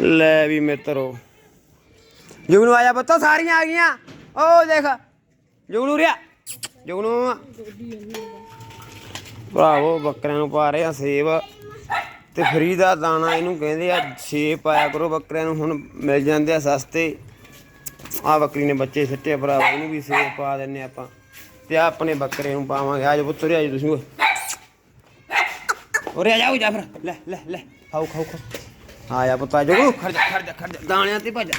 ਲੈ ਵੀ ਮਿੱਤਰੋ। ਜੁਗਨੂ ਆਇਆ ਬੱਤਾ ਸਾਰੀਆਂ ਆ ਗਈਆਂ। ਓ ਦੇਖ, ਜੁਗਨੂ ਰਿਆ। ਜੁਗਨੂ। ਭਰਾਵੋ, ਬੱਕਰਿਆਂ ਨੂੰ ਪਾ ਰਹੇ ਆ ਸੇਬ। ਤੇ ਫਰੀ ਦਾ ਦਾਣਾ ਇਹਨੂੰ ਕਹਿੰਦੇ ਆ, ਸੇਬ ਪਾਇਆ ਕਰੋ ਬੱਕਰਿਆਂ ਨੂੰ, ਹੁਣ ਮਿਲ ਜਾਂਦੇ ਆ ਸਸਤੇ। ਆ ਬੱਕਰੀ ਨੇ ਬੱਚੇ ਸੱਟੇ ਆ, ਭਰਾਵੋ, ਇਹਨੂੰ ਵੀ ਸੇਬ ਪਾ ਦਿੰਨੇ ਆਪਾਂ। ਤੇ ਆਹ ਆਪਣੇ ਬੱਕਰੇ ਨੂੰ ਪਾਵਾਂਗੇ। ਆਜ ਪੁੱਤ ਰਿਆ ਜੀ ਤੁਸੀਂ ਓਏ ਆ ਜਾਓ ਜਾ ਫਿਰ। ਲੈ ਲੈ ਲੈ। ਖਾਓ ਖਾਓ ਖਾਓ। ਆ ਜਾ ਪੁੱਤਾ ਜਗੂ। ਖੜ ਜਾ ਖੜ ਜਾ ਖੜ ਜਾ। ਦਾਣਿਆਂ ਤੇ ਭੱਜ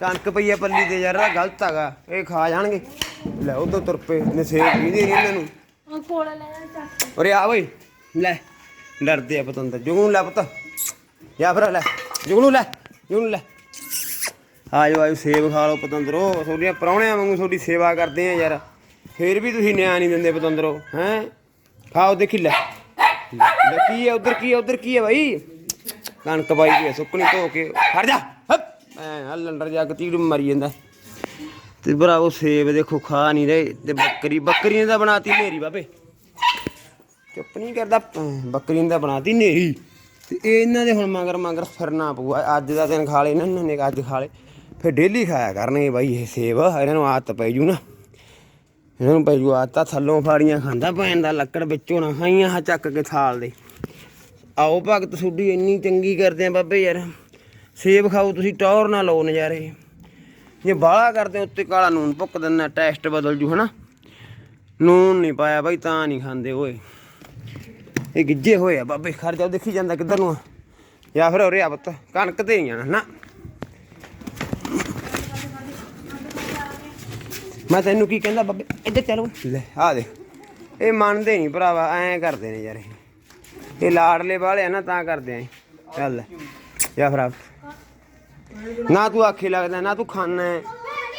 ਕਣਕ ਪਈ ਆ ਪੱਲੀ ਤੇ ਯਾਰ ਇਹ ਗਲਤ ਹੈਗਾ। ਇਹ ਖਾ ਜਾਣਗੇ। ਲੈ ਉਧਰ ਤੁਰ ਪਏ। ਨੇ ਸੇਬ ਵੀ ਦੇ ਇਹਨਾਂ ਨੂੰ। ਉਹ ਕੋਲਾ ਲੈ ਜਾ ਚੱਕ। ਉਰੇ ਆ ਓਏ ਲੈ ਡਰਦੇ ਆ ਪਤੰਦਰ। ਜਗੂ ਲੈ ਪੁੱਤ। ਜਾ ਫਿਰ ਲੈ। ਜਗੂ ਲੈ ਜਗੂ ਲੈ। ਆ ਜਾਓ ਆਜੋ ਸੇਬ ਖਾ ਲਓ ਪਤੰਦਰੋ। ਤੁਹਾਡੀਆਂ ਪਰੌਣਿਆਂ ਵਾਂਗੂ ਤੁਹਾਡੀ ਸੇਵਾ ਕਰਦੇ ਆ ਯਾਰ। ਫੇਰ ਵੀ ਤੁਸੀਂ ਨਿਆਂ ਨਹੀਂ ਦਿੰਦੇ ਪਤੰਦਰੋ ਹੈ? ਖਾਓ ਦੇਖੀ ਲੈ। ਲੈ ਕੀ ਹੈ ਉਧਰ ਕੀ ਹੈ ਉਧਰ ਕੀ ਹੈ ਭਾਈ ਕਣਕ ਪਾਈ ਦੀ ਸੁੱਕਣੀ ਧੋ ਕੇ। ਖੜ ਜਾ। ਐ ਲੰਡਰ ਜਾ ਕੇ ਤੀੜ ਮਰੀ ਜਾਂਦਾ। ਤੇ ਭਰਾਵੋ ਸੇਬ ਦੇਖੋ ਖਾ ਨਹੀਂ ਰਹੇ ਤੇ ਬੱਕਰੀ ਬੱਕਰੀ ਨੇ ਤਾਂ ਬਣਾਤੀ ਮੇਰੀ ਬਾਬੇ। ਚੁੱਪ ਨਹੀਂ ਕਰਦਾ ਬੱਕਰੀ ਨੇ ਤਾਂ ਬਣਾਤੀ ਨੇਰੀ ਤੇ ਇਹ ਇਹਨਾਂ ਦੇ ਹੁਣ ਮਗਰ ਮਗਰ ਫਿਰਨਾ ਪਊਗਾ। ਅੱਜ ਦਾ ਦਿਨ ਖਾ ਲੇ ਇਹਨਾਂ ਨੇ ਅੱਜ ਖਾ ਲੇ ਫਿਰ ਡੇਲੀ ਖਾਇਆ ਕਰਨਗੇ ਬਾਈ ਇਹ ਸੇਬ। ਇਹਨਾਂ ਨੂੰ ਆਦਤ ਪੈ ਜੂ ਨਾ। ਇਹਨਾਂ ਨੂੰ ਪੈ ਜੂ ਆਦਤ ਥੱਲੋਂ ਫਾੜੀਆਂ ਖਾਂਦਾ ਭੈਣ ਦਾ ਲੱਕੜ ਵਿੱਚੋਂ ਨਾ ਖਾਈਆਂ ਚੱਕ ਕੇ ਥਾਲ ਦੇ। ਆਓ ਭਗਤ ਤੁਹਾਡੀ ਇੰਨੀ ਚੰਗੀ ਕਰਦੇ ਆ ਬਾਬੇ ਯਾਰ। ਸੇਬ ਖਾਓ ਤੁਸੀਂ ਟੌਰ ਨਾ ਲਓ ਨਜ਼ਾਰੇ। ਜੇ ਬਾਹਲਾ ਕਰਦੇ ਉੱਤੇ ਕਾਲਾ ਨੂਨ ਭੁੱਕ ਦਿੰਨਾ ਟੈਸਟ ਬਦਲ ਜੂ ਹਨਾ? ਨੂਨ ਨਹੀਂ ਪਾਇਆ ਬਾਈ ਤਾਂ ਨਹੀਂ ਖਾਂਦੇ ਓਏ। ਇਹ ਗਿੱਜੇ ਹੋਏ ਆ ਬਾਬੇ ਖੜ ਜਾਓ ਦੇਖੀ ਜਾਂਦਾ ਕਿੱਧਰ ਨੂੰ ਆ। ਜਾਂ ਫਿਰ ਉਰੇ ਆ ਪੁੱਤ ਕਣਕ ਤੇ ਨਹੀਂ ਜਾਣਾ ਨਾ। ਮੈਂ ਤੈਨੂੰ ਕੀ ਕਹਿੰਦਾ ਬਾਬੇ ਇੱਧਰ ਚੱਲ। ਲੈ ਆ ਦੇ। ਇਹ ਮੰਨਦੇ ਨਹੀਂ ਭਰਾਵਾ ਐਂ ਕਰਦੇ ਨੇ ਯਾਰ ਇਹ ਇਹ ਲਾੜਲੇ ਵਾਲੇ ਆ ਨਾ, ਤਾਂ ਕਰਦੇ ਆ ਇਹ। ਚੱਲ। ਲੈ ਜਾ ਫਿਰ ਨਾ ਤੂੰ ਆਖੇ ਲੱਗਦਾ, ਨਾ ਤੂੰ ਖਾਣਾ ਹੈ।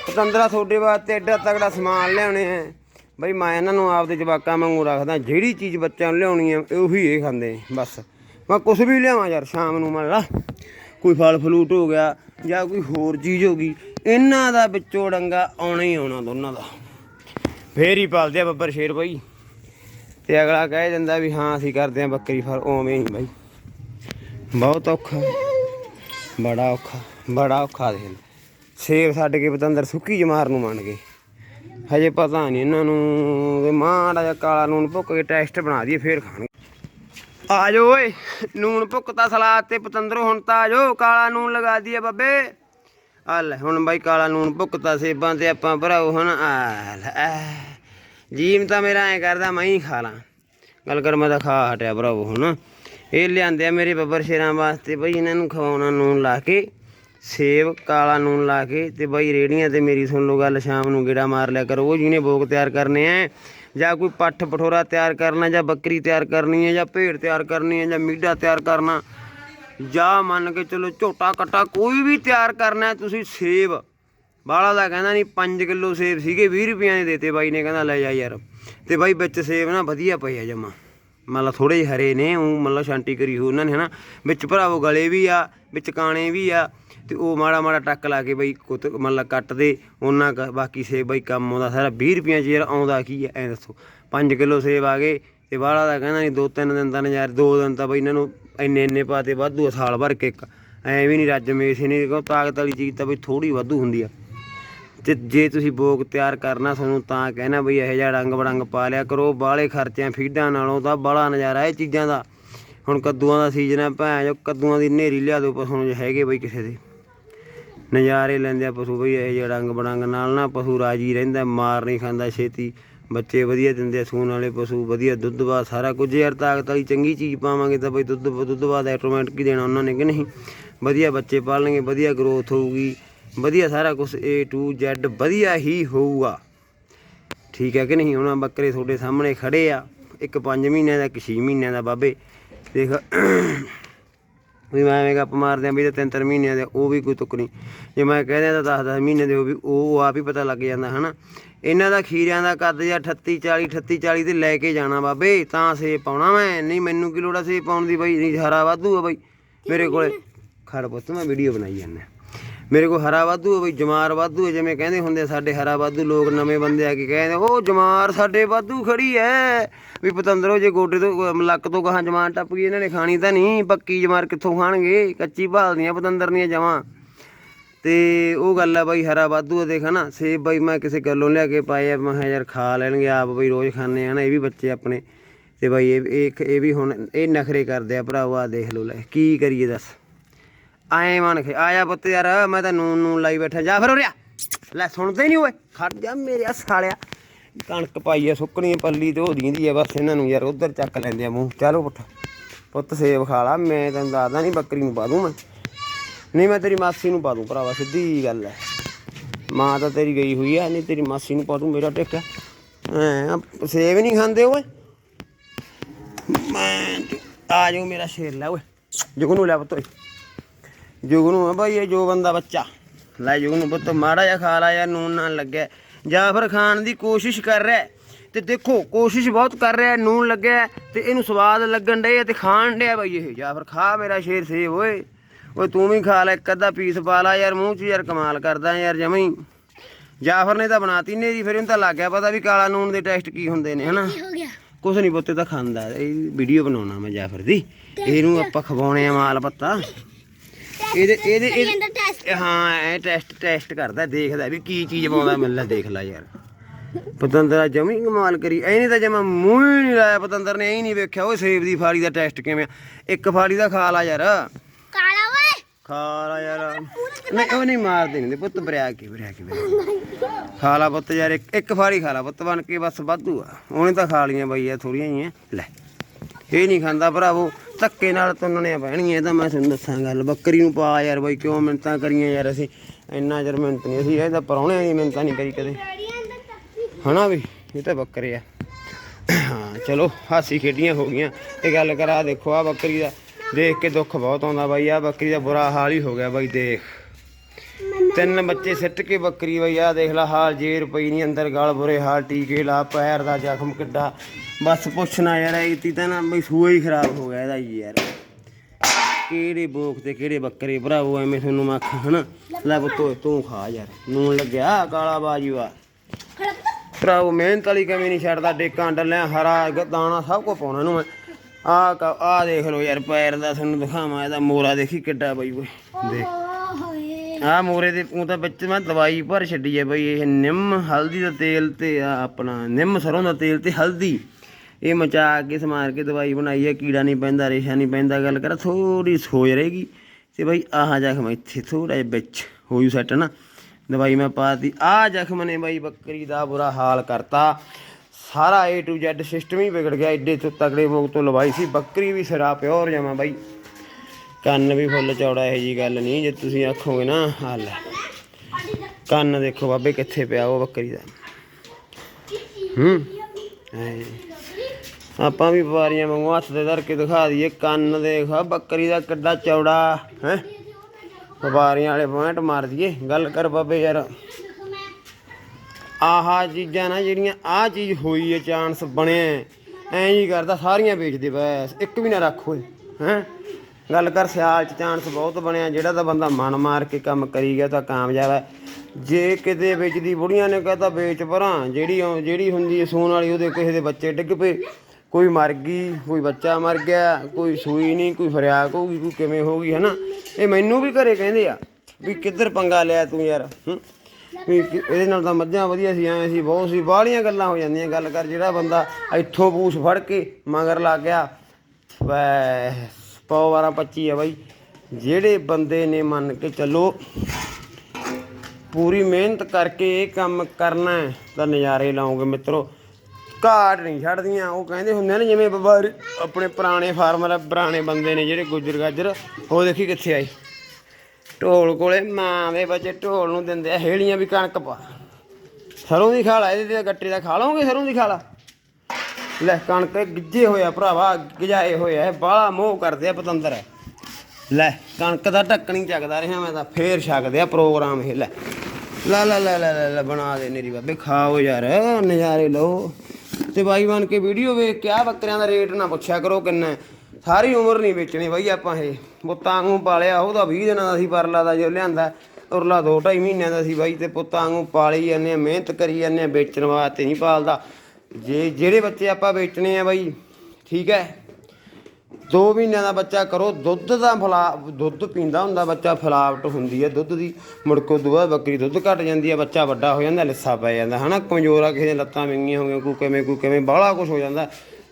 ਪਤੰਦਰਾ ਤੁਹਾਡੇ ਵਾਸਤੇ ਐਡਾ ਤਗੜਾ ਸਮਾਨ ਲਿਆਉਣੇ ਹੈ। ਬਈ ਮੈਂ ਇਹਨਾਂ ਨੂੰ ਆਪਦੇ ਜਵਾਕਾਂ ਵਾਂਗੂ ਰੱਖਦਾ, ਜਿਹੜੀ ਚੀਜ਼ ਬੱਚਿਆਂ ਨੂੰ ਲਿਆਉਣੀ ਹੈ ਉਹੀ ਇਹ ਖਾਂਦੇ ਬਸ। ਮੈਂ ਕੁਝ ਵੀ ਲਿਆਵਾਂ ਯਾਰ, ਸ਼ਾਮ ਨੂੰ ਮੰਨ ਲਾ। ਕੋਈ ਫਲ ਫਲੂਟ ਹੋ ਗਿਆ, ਜਾਂ ਕੋਈ ਹੋਰ ਚੀਜ਼ ਹੋ ਗਈ, ਇਹਨਾਂ ਦਾ ਵਿੱਚੋਂ ਡੰਗਾ ਆਉਣਾ ਹੀ ਆਉਣਾ ਦੋਨਾਂ ਦਾ। ਫੇਰ ਹੀ ਪਾਲਦੇ ਆ ਬੱਬਰ ਸ਼ੇਰ ਬਾਈ। ਤੇ ਅਗਲਾ ਕਹਿ ਜਾਂਦਾ ਵੀ ਹਾਂ, ਅਸੀਂ ਕਰਦੇ ਆ ਬੱਕਰੀ ਫਰ ਉਵੇਂ ਹੀ ਬਾਈ। ਬਹੁਤ ਔਖਾ। ਬੜਾ ਔਖਾ ਬੜਾ ਔਖਾ ਦੇ ਸੇਬ ਛੱਡ ਕੇ ਪਤੰਦਰ ਸੁੱਕੀ ਜਮਾਰ ਨੂੰ ਮੰਨ ਗਏ। ਹਜੇ ਪਤਾ ਨਹੀਂ ਇਹਨਾਂ ਨੂੰ ਤੇ ਮਾੜਾ ਜਿਹਾ ਕਾਲਾ ਨੂਨ ਭੁੱਕ ਕੇ ਟੈਸਟ ਬਣਾ ਦਈਏ, ਫੇਰ ਖਾਣਗੇ। ਆ ਜਾਓ ਓਏ, ਨੂਨ ਭੁੱਕਤਾ ਸਲਾਦ ਤੇ ਪਤੰਦਰੋ, ਹੁਣ ਤਾਂ ਆ ਜਾਓ, ਕਾਲਾ ਨੂਨ ਲਗਾ ਦਈਏ ਬੱਬੇ। ਆ ਲੈ, ਹੁਣ ਬਾਈ ਕਾਲਾ ਨੂਨ ਭੁੱਕਤਾ ਸੇਬਾਂ ਤੇ ਆਪਾਂ ਭਰਾਓ, ਹੁਣ ਆ ਲੈ ਜੀਮ ਤਾਂ ਮੇਰਾ ਐ ਕਰਦਾ, ਮੈਂ ਹੀ ਖਾ ਲਾਂ। ਗੱਲ ਕਰ, ਮੈਂ ਤਾਂ ਖਾ ਹਟਿਆ ਭਰਾਵੋ ਹੁਣ। ਇਹ ਲਿਆਂਦੇ ਆ ਮੇਰੇ ਬੱਬਰ ਸ਼ੇਰਾਂ ਵਾਸਤੇ ਬਈ, ਇਹਨਾਂ ਨੂੰ ਖਵਾਉਣਾ ਨੂਨ ਲਾ ਕੇ, ਸੇਬ, ਕਾਲਾ ਨੂਨ ਲਾ ਕੇ ਤੇ ਬਈ ਰੇੜੀਆਂ ਤੇ ਮੇਰੀ ਸੁਣ ਲਓ ਗੱਲ, ਸ਼ਾਮ ਨੂੰ ਗੇੜਾ ਮਾਰ ਲਿਆ ਕਰੋ। ਉਹ ਜਿਹਨੇ ਭੋਗ ਤਿਆਰ ਕਰਨੇ ਆ, ਜਾਂ ਕੋਈ ਪੱਠ ਪਠੋਰਾ ਤਿਆਰ ਕਰਨਾ, ਜਾਂ ਬੱਕਰੀ ਤਿਆਰ ਕਰਨੀ ਹੈ ਜਾਂ ਭੇਡ ਤਿਆਰ ਕਰਨੀ ਹੈ ਜਾਂ ਮੀਡਾ ਤਿਆਰ ਕਰਨਾ, ਜਾਂ ਮੰਨ ਕੇ ਚਲੋ ਝੋਟਾ ਕੱਟਾ ਕੋਈ ਵੀ ਤਿਆਰ ਕਰਨਾ, ਤੁਸੀਂ ਸੇਬ ਬਾਲਾ ਦਾ ਕਹਿੰਦਾ ਨਹੀਂ 5 ਕਿਲੋ ਸੇਬ ਸੀਗੇ 20 ਰੁਪਈਆਂ ਨੇ ਦੇਤੇ ਬਾਈ ਨੇ, ਕਹਿੰਦਾ ਲੈ ਜਾ ਯਾਰ। ਤੇ ਬਾਈ ਵਿੱਚ ਸੇਬ ਨਾ ਵਧੀਆ ਪਏ ਆ ਜਮਾ। ਮਤਲਬ ਲਾ ਥੋੜੇ ਜਿਹੇ ਹਰੇ ਨੇ, ਉਹ ਮਤਲਬ ਲਾ ਕਰੀ ਹੋ ਉਹਨਾਂ ਨੇ, ਹਨਾ। ਵਿੱਚ ਭਰਾਵੋ ਗਲੇ ਵੀ ਆ, ਵਿੱਚ ਕਾਣੇ ਵੀ ਆ, ਤੇ ਉਹ ਮਾੜਾ ਮਾੜਾ ਟੱਕ ਲਾ ਕੇ ਬਈ ਕੁੱਤ, ਮਤਲਬ ਕੱਟਦੇ ਉਹਨਾਂ ਕੁ- ਬਾਕੀ ਸੇਬ ਬਈ ਕੰਮ ਆਉਂਦਾ ਸਾਰਾ। 20 ਰੁਪਈਆਂ ਚ ਯਾਰ ਆਉਂਦਾ ਕੀ ਐ ਐ ਦੱਸੋ। 5 ਕਿਲੋ ਸੇਬ ਆ ਗਏ, ਤੇ ਬਾਹਲਾ ਦਾ ਕਹਿੰਦਾ ਨਹੀਂ, ਦੋ ਤਿੰਨ ਦਿਨ ਤਾਂ ਯਾਰ, ਦੋ ਦਿਨ ਤਾਂ ਬਈ ਇਹਨਾਂ ਨੂੰ ਇੰਨੇ ਇੰਨੇ ਪਾਤੇ ਵਾਧੂ ਆ, ਸਾਲ ਭਰ ਕੇ ਇੱਕ। ਐ ਵੀ ਨਹੀਂ ਰੱਜ, ਮੇਸੇ ਨਹੀਂ ਕਿਉਂ ਤਾਕਤ ਵਾਲੀ ਚੀਜ਼ ਤਾਂ ਬਈ ਥੋੜੀ ਵਾਧੂ ਹੁੰਦੀ ਆ। ਤੇ ਜੇ ਤੁਸੀਂ ਬੋਗ ਤਿਆਰ ਕਰਨਾ ਤੁਹਾਨੂੰ ਤਾਂ ਕਹਿਣਾ ਬਈ ਇਹੋ ਜਿਹਾ ਰੰਗ ਬੜੰਗ ਪਾ ਲਿਆ ਕਰੋ, ਬਾਹਲੇ ਖਰਚਿਆਂ, ਫੀਡਾਂ ਨਾਲੋਂ ਤਾਂ ਬਾਹਲਾ ਨਜ਼ਾਰਾ ਇਹ ਚੀਜ਼ਾਂ ਦਾ। ਹੁਣ ਕੱਦੂਆਂ ਦਾ ਸੀਜ਼ਨ ਹੈ ਭੈਣ ਜੋ ਕੱਦੂਆਂ ਦੀ ਨੇਰੀ ਲਿਆ ਦਿਓ ਪਸ਼ੂ ਜੇ ਹੈਗੇ ਬਈ ਕਿਸੇ ਦੇ। ਨਜ਼ਾਰੇ ਲੈਂਦੇ ਆ ਪਸ਼ੂ ਬਈ ਇਹ ਜਿਹਾ ਰੰਗ ਬੜੰਗ, ਨਾਲ ਨਾ ਪਸ਼ੂ ਰਾਜੀ ਰਹਿੰਦਾ, ਮਾਰ ਨਹੀਂ ਖਾਂਦਾ ਛੇਤੀ। ਬੱਚੇ ਵਧੀਆ ਦਿੰਦੇ ਆ, ਸੂਣ ਵਾਲੇ ਪਸ਼ੂ, ਵਧੀਆ ਦੁੱਧ ਬਾਦ ਸਾਰਾ ਕੁਝ। ਯਾਰ ਤਾਕਤ ਵਾਲੀ ਚੰਗੀ ਚੀਜ਼ ਪਾਵਾਂਗੇ ਤਾਂ ਬਈ ਦੁੱਧ ਦੁੱਧ ਬਾਦ ਆਟੋਮੈਟਿਕ ਹੀ ਦੇਣਾ ਉਹਨਾਂ ਨੇ ਕਿ ਨਹੀਂ? ਵਧੀਆ ਬੱਚੇ ਪਾਲਣਗੇ, ਵਧੀਆ ਗਰੋਥ ਹੋਊਗੀ। ਵਧੀਆ ਸਾਰਾ ਕੁਝ A to Z ਵਧੀਆ ਹੀ ਹੋਊਗਾ। ਠੀਕ ਹੈ ਕਿ ਨਹੀਂ? ਹੁਣ ਬੱਕਰੇ ਤੁਹਾਡੇ ਸਾਹਮਣੇ ਖੜੇ ਆ। ਇੱਕ 5 ਮਹੀਨਿਆਂ ਦਾ, ਇੱਕ 6 ਮਹੀਨਿਆਂ ਦਾ ਬਾਬੇ। ਦੇਖ, ਵੀ ਮੈਂ ਐਵੇਂ ਗੱਪ ਮਾਰਦੇ ਆ ਵੀ ਤੇ ਤਿੰਨ ਤਿੰਨ ਮਹੀਨਿਆਂ ਦੇ, ਉਹ ਵੀ ਕੋਈ ਤੁੱਕ ਨਹੀਂ। ਜੇ ਮੈਂ ਕਹਿ ਦਿਆਂ ਤਾਂ 10 10 ਮਹੀਨੇ ਦੇ ਉਹ ਵੀ, ਉਹ ਆਪ ਹੀ ਪਤਾ ਲੱਗ ਜਾਂਦਾ, ਹਨਾ? ਇਹਨਾਂ ਦਾ ਖੀਰਿਆਂ ਦਾ ਕੱਦ ਜਾਂ 38 40 38 40 ਤੇ ਲੈ ਕੇ ਜਾਣਾ ਬਾਬੇ, ਤਾਂ ਸੇਬ ਪਾਉਣਾ ਮੈਂ। ਨਹੀਂ, ਮੈਨੂੰ ਕੀ ਲੋੜ ਆ ਸੇਬ ਪਾਉਣ ਦੀ ਬਈ? ਨਹੀਂ, ਹਰਾ ਵਾਧੂ ਆ ਬਈ। ਮੇਰੇ ਕੋਲੇ ਖੜ ਪੁੱਤ, ਮੈਂ ਵੀਡੀਓ ਬਣਾਈ ਜਾਂਦਾ। ਮੇਰੇ ਕੋਲ ਹਰਾ ਵਾਧੂ ਹੈ ਬਈ, ਜਮਾਰ ਵਾਧੂ ਹੈ ਜਿਵੇਂ ਕਹਿੰਦੇ ਹੁੰਦੇ ਆ, ਸਾਡੇ ਹਰਾ ਵਾਧੂ ਲੋਕ ਨਵੇਂ ਬੰਦੇ ਆ ਕੇ ਕਹਿੰਦੇ ਉਹ ਜਮਾਰ ਸਾਡੇ ਵਾਧੂ ਖੜੀ ਐ। ਵੀ ਪਤੰਦਰੋ, ਜੇ ਗੋਡੇ ਤੋਂ ਲੱਕ ਤੋਂ ਗਾਹਾਂ ਜਮਾਰ ਟੱਪ ਗਈ, ਇਹਨਾਂ ਨੇ ਖਾਣੀ ਤਾਂ ਨਹੀਂ, ਪੱਕੀ ਜਮਾਰ ਕਿੱਥੋਂ ਖਾਣਗੇ? ਕੱਚੀ ਭਾਲਦੀਆਂ ਪਤੰਦਰ ਦੀਆਂ ਜਮਾਂ। ਤੇ ਉਹ ਗੱਲ ਆ ਬਾਈ, ਹਰਾ ਵਾਧੂ ਆ, ਦੇਖ ਨਾ ਸੇਬ ਬਾਈ, ਮੈਂ ਕਿਸੇ ਗੱਲੋਂ ਲਿਆ ਕੇ ਪਾਏ ਆ, ਮੈਂ ਕਿਹਾ ਯਾਰ ਖਾ ਲੈਣਗੇ ਆਪ ਬਈ, ਰੋਜ਼ ਖਾਣੇ ਆ ਨਾ ਇਹ ਵੀ ਬੱਚੇ ਆਪਣੇ। ਤੇ ਬਾਈ, ਇਹ ਇਹ ਵੀ ਹੁਣ ਇਹ ਨਖਰੇ ਕਰਦੇ ਆ, ਭਰਾਵਾ, ਆਹ ਦੇਖ ਲੋ ਲੈ, ਕੀ ਕਰੀਏ ਦੱਸ। ਆਏ ਮਨ ਖੇ ਆਇਆ ਪੁੱਤ ਯਾਰ, ਮੈਂ ਤਾਂ ਨੂਨ ਨੂੰ ਲਾਈ ਬੈਠਾ, ਜਾ ਫਿਰ ਉਰਿਆ ਲੈ, ਸੁਣਦੇ ਨਹੀਂ ਓਏ, ਖੜ ਜਾ ਮੇਰੇ ਸਾਲਿਆ। ਕਣਕ ਪਾਈ ਆ ਸੁੱਕਣੀ ਪੱਲੀ ਤੇ ਉਹ ਦੀਂਦੀ ਆ, ਬਸ ਇਹਨਾਂ ਨੂੰ ਯਾਰ ਉਧਰ ਚੱਕ ਲੈਂਦੇ ਆ ਮੂੰਹ। ਚਲੋ ਪੁੱਤ ਪੁੱਤ ਸੇਬ ਖਾ ਲਾ, ਮੈਂ ਤੈਨੂੰ ਦੱਸਦਾ ਨਹੀਂ ਬੱਕਰੀ ਨੂੰ ਪਾ ਦੂੰ ਮੈਂ। ਨਹੀਂ, ਮੈਂ ਤੇਰੀ ਮਾਸੀ ਨੂੰ ਪਾ ਦੂੰ ਭਰਾਵਾ, ਸਿੱਧੀ ਗੱਲ ਹੈ ਮਾਂ ਤਾਂ ਤੇਰੀ ਗਈ ਹੋਈ ਆ, ਨਹੀਂ ਤੇਰੀ ਮਾਸੀ ਨੂੰ ਪਾ ਦੂੰ, ਮੇਰਾ ਟਿੱਕਾ ਐ। ਸੇਬ ਨਹੀਂ ਖਾਂਦੇ ਓਏ। ਮੈਂ ਆ ਜਾਓ, ਮੇਰਾ ਸ਼ੇਰ ਲੈ ਓਏ। ਜੁਗਨੂ ਲੈ ਪੁੱਤ ਓਏ। ਜੁਗਨੂ ਆ ਭਾਈ ਇਹ ਜੋ ਬੰਦਾ ਬੱਚਾ। ਲੈ ਜੁਗਨੂ ਪੁੱਤ ਮਾੜਾ ਜਿਹਾ ਖਾ ਲਾ ਯਾਰ ਨੂਨ ਨਾਲ ਲੱਗਿਆ ਜਾਂ ਫਿਰ ਖਾਣ ਦੀ ਕੋਸ਼ਿਸ਼ ਕਰ ਰਿਹਾ। ਤੇ ਦੇਖੋ ਕੋਸ਼ਿਸ਼ ਬਹੁਤ ਕਰ ਰਿਹਾ ਨੂਨ ਲੱਗਿਆ ਤੇ ਇਹਨੂੰ ਸਵਾਦ ਲੱਗਣ ਡਿਆ ਤੇ ਖਾਣ ਡਿਆ ਬਈ ਇਹ। ਜਾਂ ਫਿਰ ਖਾ ਮੇਰਾ ਸ਼ੇਰ ਸੇਬ ਓਏ। ਓਏ ਤੂੰ ਵੀ ਖਾ ਲੈ ਇੱਕ ਅੱਧਾ ਪੀਸ ਪਾ ਲਾ ਯਾਰ ਮੂੰਹ 'ਚ ਯਾਰ ਕਮਾਲ ਕਰਦਾ ਯਾਰ ਜਮਈ ਜਾਫਰ ਨੇ ਤਾਂ ਬਣਾਤੀ ਨੇਰੀ ਫਿਰ ਇਹਨੂੰ ਤਾਂ ਲੱਗ ਗਿਆ ਪਤਾ ਵੀ ਕਾਲਾ ਨੂਨ ਦੇ ਟੈਸਟ ਕੀ ਹੁੰਦੇ ਨੇ ਹਨਾ? ਕੁਛ ਨਹੀਂ ਪੁੱਤੇ ਤਾਂ ਖਾਂਦਾ। ਇਹ ਵੀਡੀਓ ਬਣਾਉਣਾ ਮੈਂ ਜਾਫਰ ਦੀ। ਇਹਨੂੰ ਆਪਾਂ ਖਵਾਉਣੇ ਆ ਮਾਲ ਪੱਤਾ। ਇਹਦੇ ਇਹਦੇ ਇਹਦੇ ਟੈਸਟ ਹਾਂ ਇਹ ਟੈਸਟ ਟੈਸਟ ਕਰਦਾ ਦੇਖਦਾ ਵੀ ਕੀ ਚੀਜ਼ ਪਾਉਂਦਾ ਮਿਲਦਾ ਦੇਖ ਲੈ ਯਾਰ। ਪਤੰਦਰ ਜਮੀ ਕਮਾਲ ਕਰੀ। ਐਨੇ ਤਾਂ ਜਮਾ ਮੂੰਹ ਹੀ ਨਹੀਂ ਲਾਇਆ ਪਤੰਦਰ ਨੇ ਐ ਨਹੀਂ ਵੇਖਿਆ ਉਹ ਸੇਬ ਦੀ ਫਾੜੀ ਦਾ ਟੈਸਟ ਕਿਵੇਂ ਆ। ਇੱਕ ਫਾੜੀ ਦਾ ਖਾ ਲਾ ਯਾਰ। ਕਾਲਾ ਓਏ। ਖਾ ਲਾ ਯਾਰ। ਨਹੀਂ ਉਹ ਨਹੀਂ ਮਾਰਦੇ ਨਹੀਂ ਪੁੱਤ ਬਰਿਆ ਕੇ ਬਰਿਆ ਕੇ ਬਰਿਆ ਕੇ। ਖਾ ਲਾ ਪੁੱਤ ਯਾਰ ਇੱਕ ਇੱਕ ਫਾੜੀ ਖਾ ਲਾ ਪੁੱਤ ਬਣ ਕੇ ਬਸ ਵਾਧੂ ਆ। ਉਹਨੇ ਤਾਂ ਖਾ ਲੀਆਂ ਬਈ ਆ ਥੋੜੀਆਂ ਹੀ ਆ। ਲੈ। ਇਹ ਨਹੀਂ ਖਾਂਦਾ ਭਰਾਵੋ, ਧੱਕੇ ਨਾਲ ਤੁੰਨਣੇ ਪੈਣਗੀਆਂ, ਇਹ ਤਾਂ ਮੈਂ ਤੁਹਾਨੂੰ ਦੱਸਾਂ ਗੱਲ। ਬੱਕਰੀ ਨੂੰ ਪਾ ਯਾਰ ਬਾਈ, ਕਿਉਂ ਮਿੰਤਾਂ ਕਰੀਆਂ ਯਾਰ ਅਸੀਂ? ਇੰਨਾ ਚਿਰ ਮਿੰਤ ਨਹੀਂ ਅਸੀਂ ਇਹਦਾ ਪਰੌਣਿਆਂ ਦੀ ਮਿੰਤਾਂ ਨਹੀਂ ਕਰੀ ਕਦੇ। ਡੈਡੀ ਹਨਾ ਵੀ? ਇਹ ਤਾਂ ਬੱਕਰੇ ਆ। ਹਾਂ, ਚਲੋ, ਹਾਸੀ ਖੇਡੀਆਂ ਹੋ ਗਈਆਂ। ਇਹ ਗੱਲ ਕਰਾ, ਦੇਖੋ ਆ ਬੱਕਰੀ ਦਾ ਦੇਖ ਕੇ ਦੁੱਖ ਬਹੁਤ ਆਉਂਦਾ ਬਾਈ ਆ ਬੱਕਰੀ ਦਾ ਬੁਰਾ ਹਾਲ ਹੀ ਹੋ ਗਿਆ ਬਾਈ, ਦੇਖ। ਤਿੰਨ ਬੱਚੇ ਸਿੱਟ ਕੇ ਬੱਕਰੀ ਬਈ ਆ ਦੇਖ ਲਾ, ਹਾਲ ਜੇਰ ਪਈ ਨਹੀਂ, ਅੰਦਰ ਗਲ ਬੁਰੇ ਹਾਲ, ਟੀਕੇ ਲਾ, ਪੈਰ ਦਾ ਜ਼ਖਮ ਕਿੱਡਾ। ਬਸ ਪੁੱਛਣਾ ਯਾਰ, ਇਹ ਤੀ ਤਾਂ ਨਾ ਬਈ ਸੂਆ ਹੀ ਖਰਾਬ ਹੋ ਗਿਆ ਇਹਦਾ ਜੀ ਯਾਰ। ਕਿਹੜੇ ਬੋਕ ਤੇ ਕਿਹੜੇ ਬੱਕਰੇ ਭਰਾਵੋ, ਐਵੇਂ ਤੁਹਾਨੂੰ ਮੈਂ ਆਖਾਂ, ਹਨਾ? ਲੈ ਪੁੱਤੋ ਤੂੰ ਖਾ ਯਾਰ ਨੂਨ ਲੱਗਿਆ, ਕਾਲਾ ਬਾਜੂਆ ਭਰਾਵੋ, ਮਿਹਨਤ ਵਾਲੀ ਕਮੀ ਨਹੀਂ ਛੱਡਦਾ, ਡੇਕਾਂ ਡੱਲਿਆਂ, ਹਰਾ ਦਾਣਾ ਸਭ ਕੁਝ ਪਾਉਣਾ ਇਹਨੂੰ ਮੈਂ। ਆ ਆ ਦੇਖ ਲਓ ਯਾਰ, ਪੈਰ ਦਾ ਤੁਹਾਨੂੰ ਦਿਖਾਵਾਂ, ਇਹਦਾ ਮੋਰਾ ਦੇਖੀ ਕਿੱਡਾ ਬਈ ਓਏ। ਦੇਖ। ਆ ਮੋਰੇ ਦੇ, ਉਹ ਤਾਂ ਵਿੱਚ ਮੈਂ ਦਵਾਈ ਭਰ ਛੱਡੀ ਹੈ ਬਈ, ਇਹ ਨਿੰਮ, ਹਲਦੀ ਦਾ ਤੇਲ ਤੇ ਆ ਆਪਣਾ, ਨਿੰਮ ਸਰੋਂ ਦਾ ਤੇਲ ਤੇ ਹਲਦੀ। ਇਹ ਮਚਾ ਕੇ ਸਮਾਰ ਕੇ ਦਵਾਈ ਬਣਾਈ ਹੈ, ਕੀੜਾ ਨਹੀਂ ਪੈਂਦਾ, ਰੇਸ਼ਾ ਨਹੀਂ ਪੈਂਦਾ, ਗੱਲ ਕਰ ਥੋੜੀ ਸੋਜ ਰਹੇਗੀ। ਤੇ ਬਾਈ ਆਹ ਜ਼ਖਮ ਇੱਥੇ ਥੋੜਾ ਜਿਹਾ ਵਿੱਚ ਹੋਈ ਸੈੱਟ ਨਾ। ਦਵਾਈ ਮੈਂ ਪਾਤੀ ਆਹ ਜ਼ਖਮ ਨੇ ਬਾਈ ਬੱਕਰੀ ਦਾ ਬੁਰਾ ਹਾਲ ਕਰਤਾ। ਸਾਰਾ A to Z ਸਿਸਟਮ ਹੀ ਵਿਗੜ ਗਿਆ ਐਡੇ ਤੋਂ ਤਗੜੇ ਮੋਗ ਤੋਂ ਲਵਾਈ ਸੀ। ਬੱਕਰੀ ਵੀ ਸਿਰਾ ਪਿਓਰ ਜਾਵਾਂ ਬਾਈ। ਕੰਨ ਵੀ ਫੁੱਲ ਚੌੜਾ, ਇਹ ਜੀ ਗੱਲ ਨਹੀਂ, ਜੇ ਤੁਸੀਂ ਆਖੋਗੇ ਨਾ ਹਾਲ ਕੰਨ ਦੇਖੋ ਬਾਬੇ ਕਿੱਥੇ ਪਿਆ ਉਹ ਬੱਕਰੀ ਦਾ। ਹੂੰ। ਐ। ਆਪਾਂ ਵੀ ਵਪਾਰੀਆਂ ਵਾਂਗੂ ਹੱਥ ਦੇ ਧਰ ਕੇ ਦਿਖਾ ਦਈਏ, ਕੰਨ ਦੇਖ ਆਹ ਬੱਕਰੀ ਦਾ ਕਿੱਡਾ ਚੌੜਾ, ਹੈ? ਵਪਾਰੀਆਂ ਵਾਲੇ ਪੁਆਇੰਟ ਮਾਰ ਦਈਏ। ਗੱਲ ਕਰ ਬਾਬੇ ਯਾਰ। ਆਹਾ ਚੀਜ਼ਾਂ ਨਾ ਜਿਹੜੀਆਂ ਆਹ ਚੀਜ਼ ਹੋਈ ਹੈ, ਚਾਂਸ ਬਣਿਆ ਐਂ ਹੀ ਕਰਦਾ, ਸਾਰੀਆਂ ਵੇਚਦੇ ਬਸ। ਇੱਕ ਵੀ ਨਾ ਰੱਖੋ ਹੈ? ਗੱਲ ਕਰ, ਸਿਆਲ ਚ ਚਾਂਸ ਬਹੁਤ ਬਣਿਆ। ਜਿਹੜਾ ਤਾਂ ਬੰਦਾ ਮਨ ਮਾਰ ਕੇ ਕੰਮ ਕਰੀ ਗਿਆ ਤਾਂ ਕਾਮਯਾਬ ਹੈ। ਜੇ ਕਿਤੇ ਵੇਚਦੀ ਬੁੜੀਆਂ ਨੇ ਕਹਤਾ, ਵੇਚ ਪਰਾਂ। ਜਿਹੜੀ ਜਿਹੜੀ ਹੁੰਦੀ ਹੈ, ਸੂਣ ਵਾਲੀ, ਉਹਦੇ ਕਿਸੇ ਦੇ ਬੱਚੇ ਡਿੱਗ ਪਏ। ਕੋਈ ਮਰ ਗਈ, ਕੋਈ ਬੱਚਾ ਮਰ ਗਿਆ, ਕੋਈ ਸੂਈ ਨਹੀਂ, ਕੋਈ ਫਰਿਆਕ ਹੋ ਗਈ, ਕੋਈ ਕਿਵੇਂ ਹੋ ਹੋਊਗੀ ਹਨਾ? ਇਹ ਮੈਨੂੰ ਵੀ ਘਰੇ ਕਹਿੰਦੇ ਆ ਵੀ ਕਿੱਧਰ ਪੰਗਾ ਲਿਆ ਤੂੰ ਯਾਰ ਵੀ ਇਹਦੇ ਨਾਲ ਤਾਂ ਮੱਝਾਂ ਵਧੀਆ ਸੀ, ਐ ਸੀ, ਬਹੁਤ ਸੀ, ਬਾਹਲੀਆਂ ਗੱਲਾਂ ਹੋ ਜਾਂਦੀਆਂ, ਗੱਲ ਕਰ ਜਿਹੜਾ ਬੰਦਾ ਇੱਥੋਂ ਪੂਛ ਫੜ ਕੇ ਮਗਰ ਲੱਗ ਗਿਆ। ਬੈ ਪੌ 12 25 ਆ ਬਾਈ। ਜਿਹੜੇ ਬੰਦੇ ਨੇ ਮੰਨ ਕੇ ਚੱਲੋ ਪੂਰੀ ਮਿਹਨਤ ਕਰਕੇ ਇਹ ਕੰਮ ਕਰਨਾ ਤਾਂ ਨਜ਼ਾਰੇ ਲਾਉਂਗੇ ਮਿੱਤਰੋ। ਘਾਟ ਨਹੀਂ ਛੱਡਦੀਆਂ। ਉਹ ਕਹਿੰਦੇ ਹੁੰਦੇ ਨੇ ਜਿਵੇਂ ਵਪਾਰੀ ਆਪਣੇ ਪੁਰਾਣੇ ਫਾਰਮਰ, ਪੁਰਾਣੇ ਬੰਦੇ ਨੇ ਜਿਹੜੇ ਗੁੱਜਰ ਗਾਜਰ, ਉਹ ਦੇਖੀ ਕਿੱਥੇ ਆਈ ਢੋਲ ਕੋਲੇ ਮਾਂ ਦੇ ਬੱਚੇ ਢੋਲ ਨੂੰ ਦਿੰਦੇ ਆ, ਹੇਲੀਆਂ ਵੀ ਕਣਕ ਪਾ। ਸਰੋਂ ਦੀ ਖਾਲਾ ਇਹਦੇ ਤੇ ਗੱਟੇ ਦਾ ਖਾ ਲਓਗੇ ਸਰੋਂ ਦੀ ਖਾਲਾ? ਲੈ ਕਣਕ ਗਿੱਜੇ ਹੋਇਆ ਭਰਾਵਾ ਗਿਜਾਏ ਹੋਇਆ ਬਾਹਲਾ ਮੋਹ ਕਰਦੇ ਆ ਪਤੰਦਰ। ਲੈ ਕਣਕ ਦਾ ਢੱਕਣੀ ਚੱਕਦਾ ਰਿਹਾ ਮੈਂ ਤਾਂ, ਫੇਰ ਛਕਦੇ ਆ ਪ੍ਰੋਗਰਾਮ ਇਹ, ਲੈ। ਲਾ, ਲੈ ਲੈ ਲੈ ਲੈ ਲੈ, ਬਣਾ ਦੇ ਨੇਰੀ ਬਾਬੇ, ਖਾਓ ਯਾਰ, ਨਜ਼ਾਰੇ ਲਓ। ਤੇ ਬਾਈ ਬਣ ਕੇ ਵੀਡੀਓ ਵੇਖ ਕੇ ਆ ਬੱਕਰਿਆਂ ਦਾ ਰੇਟ ਨਾ ਪੁੱਛਿਆ ਕਰੋ ਕਿੰਨਾ ਸਾਰੀ ਉਮਰ ਨਹੀਂ ਵੇਚਣੇ ਬਾਈ ਆਪਾਂ ਇਹ। ਬੁੱਤਾਂ ਨੂੰ ਪਾਲਿਆ, ਉਹਦਾ 20 ਦਿਨਾਂ ਦਾ ਸੀ ਪਰਲਾ ਦਾ ਜੋ ਲਿਆਂਦਾ। ਉਰਲਾ ਦੋ ਢਾਈ ਮਹੀਨਿਆਂ ਦਾ ਸੀ ਬਾਈ ਤੇ ਪੁੱਤਾਂ ਵਾਂਗੂ ਪਾਲੀ ਜਾਂਦੇ ਆ, ਮਿਹਨਤ ਕਰੀ ਜਾਂਦੇ ਆ, ਵੇਚਣ ਵਾਸਤੇ ਨਹੀਂ ਪਾਲਦਾ। ਜੇ ਜਿਹੜੇ ਬੱਚੇ ਆਪਾਂ ਵੇਚਣੇ ਆ ਬਾਈ, ਠੀਕ ਹੈ 2 ਮਹੀਨਿਆਂ ਦਾ ਬੱਚਾ ਕਰੋ ਦੁੱਧ ਦਾ ਫਲਾ ਦੁੱਧ ਪੀਂਦਾ ਹੁੰਦਾ ਬੱਚਾ ਫਲਾਵਟ ਹੁੰਦੀ ਹੈ ਦੁੱਧ ਦੀ। ਮੁੜ ਕੇ ਉਦੋਂ ਬਾਅਦ ਬੱਕਰੀ ਦੁੱਧ ਘਟ ਜਾਂਦੀ ਹੈ ਬੱਚਾ ਵੱਡਾ ਹੋ ਜਾਂਦਾ ਲਿੱਸਾ ਪੈ ਜਾਂਦਾ ਹਨਾ? ਕਮਜ਼ੋਰ ਆ ਕਿਸੇ ਦੀਆਂ ਲੱਤਾਂ ਵਿੰਗੀਆਂ ਹੋ ਗਈਆਂ ਕੋਈ ਕਿਵੇਂ ਕੋਈ ਕਿਵੇਂ ਬਾਹਲਾ ਕੁਝ ਹੋ ਜਾਂਦਾ।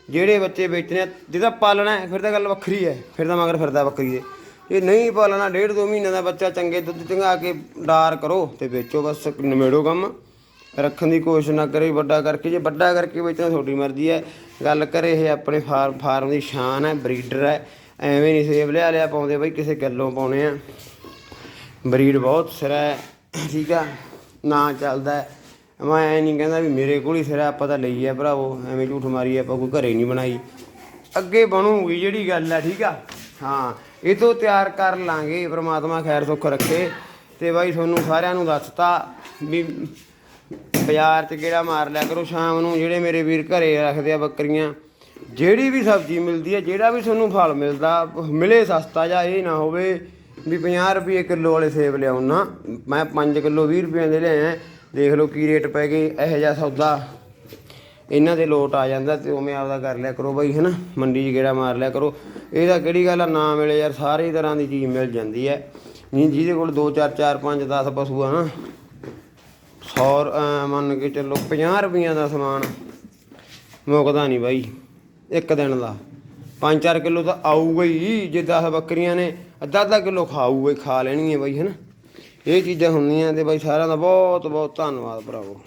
ਜਿਹੜੇ ਬੱਚੇ ਵੇਚਣੇ ਆ, ਜਿਹਦਾ ਪਾਲਣਾ ਫਿਰ ਤਾਂ ਗੱਲ ਵੱਖਰੀ ਹੈ ਫਿਰ ਤਾਂ ਮਗਰ ਫਿਰਦਾ ਬੱਕਰੀ ਦੇ। ਇਹ ਨਹੀਂ ਪਾਲਣਾ ਡੇਢ ਦੋ ਮਹੀਨਿਆਂ ਦਾ ਬੱਚਾ ਚੰਗੇ ਦੁੱਧ ਚੰਗਾ ਕੇ ਡਾਰ ਕਰੋ ਤੇ ਵੇਚੋ ਬਸ ਨਿਮੇੜੋ ਕੰਮ। ਰੱਖਣ ਦੀ ਕੋਸ਼ਿਸ਼ ਨਾ ਕਰੇ ਵੱਡਾ ਕਰਕੇ ਜੇ ਵੱਡਾ ਕਰਕੇ ਵੇਚਣਾ ਤੁਹਾਡੀ ਮਰਜ਼ੀ ਹੈ। ਗੱਲ ਕਰੇ ਇਹ ਆਪਣੇ ਫਾਰਮ ਫਾਰਮ ਦੀ ਸ਼ਾਨ ਹੈ, ਬਰੀਡਰ ਹੈ। ਐਵੇਂ ਨਹੀਂ ਸੇਬ ਲਿਆ ਲਿਆ ਪਾਉਂਦੇ ਬਈ, ਕਿਸੇ ਗੱਲੋਂ ਪਾਉਣੇ ਆ। ਬਰੀਡ ਬਹੁਤ ਸਿਰਾ ਹੈ, ਠੀਕ ਆ। ਨਾ ਚੱਲਦਾ ਮੈਂ ਐ ਨਹੀਂ ਕਹਿੰਦਾ ਵੀ ਮੇਰੇ ਕੋਲ ਹੀ ਸਿਰਾ, ਆਪਾਂ ਤਾਂ ਲਈ ਆ ਭਰਾਵੋ। ਐਵੇਂ ਝੂਠ ਮਾਰੀ ਆਪਾਂ ਕੋਈ ਘਰੇ ਨਹੀਂ ਬਣਾਈ। ਅੱਗੇ ਬਣੂਗੀ ਜਿਹੜੀ ਗੱਲ ਹੈ, ਠੀਕ ਆ। ਹਾਂ, ਇਹ ਤੋਂ ਤਿਆਰ ਕਰ ਲਾਂਗੇ, ਪ੍ਰਮਾਤਮਾ ਖੈਰ ਸੁੱਖ ਰੱਖੇ। ਤੇ ਬਾਈ, ਤੁਹਾਨੂੰ ਸਾਰਿਆਂ ਨੂੰ ਦੱਸਤਾ ਵੀ ਬਾਜ਼ਾਰ 'ਚ ਗੇੜਾ ਮਾਰ ਲਿਆ ਕਰੋ, ਸ਼ਾਮ ਨੂੰ ਜਿਹੜੇ ਮੇਰੇ ਵੀਰ ਘਰੇ ਰੱਖਦੇ ਆ ਬੱਕਰੀਆਂ, ਜਿਹੜੀ ਵੀ ਸਬਜ਼ੀ ਮਿਲਦੀ ਹੈ ਜਿਹੜਾ ਵੀ ਤੁਹਾਨੂੰ ਫਲ ਮਿਲਦਾ, ਮਿਲੇ ਸਸਤਾ ਜਾਂ ਇਹ ਨਾ ਹੋਵੇ ਵੀ 50 ਰੁਪਏ ਕਿਲੋ ਵਾਲੇ ਸੇਬ ਲਿਆਉਣਾ ਮੈਂ 5 ਕਿਲੋ 20 ਰੁਪਏ ਦੇ ਲਿਆਇਆ, ਦੇਖ ਲਓ ਕੀ ਰੇਟ ਪੈ ਗਏ, ਇਹੋ ਜਿਹਾ ਸੌਦਾ। ਇਹਨਾਂ ਦੇ ਲੋਟ ਆ ਜਾਂਦਾ ਤੇ ਉਵੇਂ ਆਪਦਾ ਕਰ ਲਿਆ ਕਰੋ ਬਾਈ, ਹਨਾ? ਮੰਡੀ 'ਚ ਗੇੜਾ ਮਾਰ ਲਿਆ ਕਰੋ। ਇਹਦਾ ਕਿਹੜੀ ਗੱਲ ਆ, ਨਾ ਮਿਲੇ ਯਾਰ, ਸਾਰੇ ਤਰ੍ਹਾਂ ਦੀ ਚੀਜ਼ ਮਿਲ ਜਾਂਦੀ ਹੈ। ਨਹੀਂ, ਜਿਹਦੇ ਕੋਲ 2 4 4 5 10 ਪਸ਼ੂ ਆ ਨਾ ਔਰ ਮੰਨ ਕੇ ਚੱਲੋ 50 ਰੁਪਈਆਂ ਦਾ ਸਮਾਨ ਮੁੱਕਦਾ ਨਹੀਂ ਬਾਈ, ਇੱਕ ਦਿਨ ਦਾ। 5-4 ਕਿਲੋ ਤਾਂ ਆਊਗਾ ਹੀ, ਜੇ 10 ਬੱਕਰੀਆਂ ਨੇ, ਅੱਧਾ ਅੱਧਾ ਕਿਲੋ ਖਾਊਗਾ ਹੀ, ਖਾ ਲੈਣਗੀਆਂ ਬਾਈ, ਹਨਾ। ਇਹ ਚੀਜ਼ਾਂ ਹੁੰਦੀਆਂ ਤੇ ਬਾਈ ਸਾਰਿਆਂ ਦਾ ਬਹੁਤ ਬਹੁਤ ਧੰਨਵਾਦ ਭਰਾਵੋ।